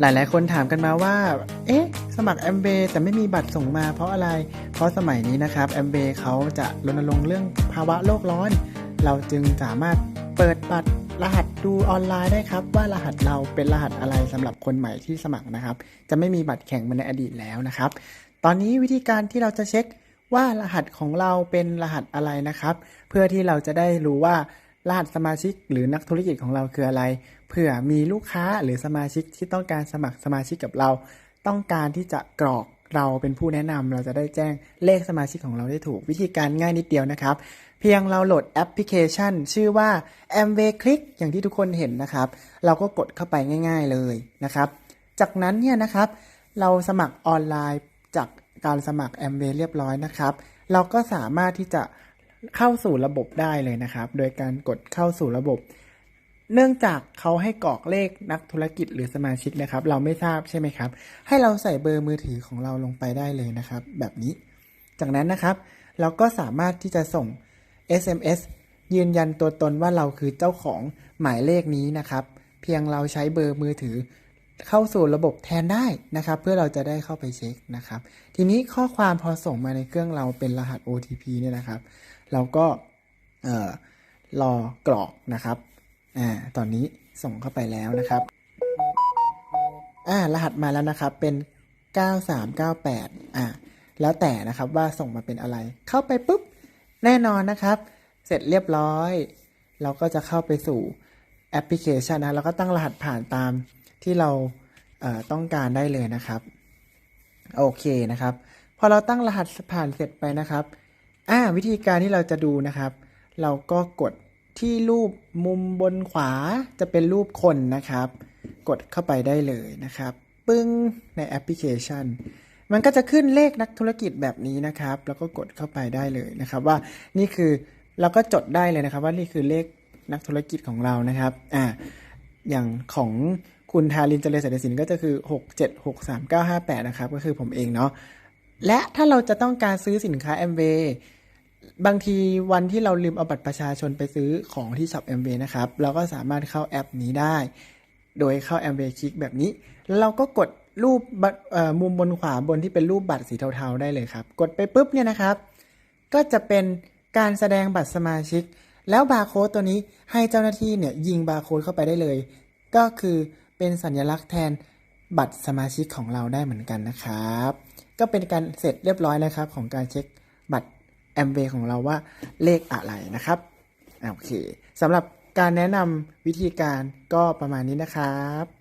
หลายๆ คนถามกันมาว่า เอ๊ะ สมัครแอมเบแต่ไม่มีบัตรส่งมาเพราะอะไร เพราะสมัยนี้นะครับแอมเบเขาจะรณรงค์เรื่องภาวะโลกร้อน เราจึงสามารถเปิดบัตรรหัสดูออนไลน์ได้ครับ ว่ารหัสเราเป็นรหัสอะไรสำหรับคนใหม่ที่สมัครนะครับ จะไม่มีบัตรแข่งเหมือนในอดีตแล้วนะครับ ตอนนี้วิธีการที่เราจะเช็คว่ารหัสของเราเป็นรหัสอะไรนะครับ เพื่อที่เราจะได้รู้ว่า รหัสสมาชิกหรือนักธุรกิจของเราคืออะไร เผื่อมีลูกค้าหรือสมาชิกที่ต้องการสมัครสมาชิกกับเรา ต้องการที่จะกรอกเราเป็นผู้แนะนำเราจะได้แจ้งเลขสมาชิกของเราได้ถูกวิธีการง่ายนิดเดียวนะครับ เพียงเราโหลดแอปพลิเคชัน ชื่อว่า Amway Click อย่างที่ทุกคนเห็นนะครับ เราก็กดเข้าไปง่าย ๆเลยนะครับ จากนั้นเนี่ยนะครับ เราสมัครออนไลน์จากการสมัคร Amway เรียบร้อยนะครับ เราก็สามารถที่จะ เข้าสู่ระบบได้เลยนะครับ โดยการกดเข้าสู่ระบบ เนื่องจากเขาให้กรอกเลขนักธุรกิจหรือสมาชิกนะครับ เราไม่ทราบใช่ไหมครับ ให้เราใส่เบอร์มือถือของเราลงไปได้เลยนะครับ แบบนี้ จากนั้นนะครับ เราก็สามารถที่จะส่ง SMS ยืนยันตัวตนว่าเราคือเจ้าของหมายเลขนี้นะครับ เพียงเราใช้เบอร์มือถือเข้าสู่ระบบแทนได้นะครับ เพื่อเราจะได้เข้าไปเช็คนะครับ ทีนี้ข้อความพอส่งมาในเครื่องเราเป็นรหัส OTP เนี่ยนะครับ เราก็เอ่อรอกรอกนะครับอ่าตอนนี้ส่งเข้าไปแล้วนะครับอ่ารหัสมาแล้วนะครับเป็น 9398อ่าแล้วแต่นะครับว่าส่งมาเป็นอะไร เข้าไปปุ๊บแน่นอนนะครับ เสร็จเรียบร้อย เราก็จะเข้าไปสู่แอปพลิเคชันนะแล้วก็ตั้งรหัสผ่านตามที่เราเต้องการได้เลยนะครับ โอเคนะครับ พอเราตั้งรหัสผ่านเสร็จไปนะครับ อ่าวิธีการที่เราจะดูนะครับ เราก็กดที่รูปมุมบนขวาจะเป็นรูปคนนะครับ กดเข้าไปได้เลยนะครับ ปึ้งในแอปพลิเคชัน มันก็จะขึ้นเลขนักธุรกิจแบบนี้นะครับ แล้วก็กดเข้าไปได้เลยนะครับ ว่านี่คือเราก็จดได้เลยนะครับ ว่านี่คือเลขนักธุรกิจของเรานะครับอ่าอย่างของคุณทารินเจริญเศรษฐศิลป์ก็จะคือ 6 7 6 3 9 5 8 นะครับ ก็คือผมเองเนาะและถ้าเราจะต้องการซื้อสินค้า m w a y บางทีวันที่เราลืมเอาบัตรประชาชนไปซื้อของที่ช็อป m w a y นะครับ เราก็สามารถเข้าแอปนี้ได้ โดยเข้า a m w a y คลิกแบบนี้แล้วเราก็กดรูปมุมบนขวาบนที่เป็นรูปบัตรสีเทาๆได้เลยครับ กดไปปุ๊บเนี่ยนะครับ ก็จะเป็นการแสดงบัตรสมาชิก แล้วบาร์โค้ดตัวนี้ให้เจ้าหน้าที่เนี่ยยิงบาร์โค้ดเข้าไปได้เลย ก็คือเป็นสัญลักษณ์แทนบัตรสมาชิกของเราได้เหมือนกันนะครับ ก็เป็นการเสร็จเรียบร้อยนะครับของการเช็คบัตร แอมเวของเราว่าเลขอะไรนะครับโอเคสำหรับการแนะนำวิธีการก็ประมาณนี้นะครับ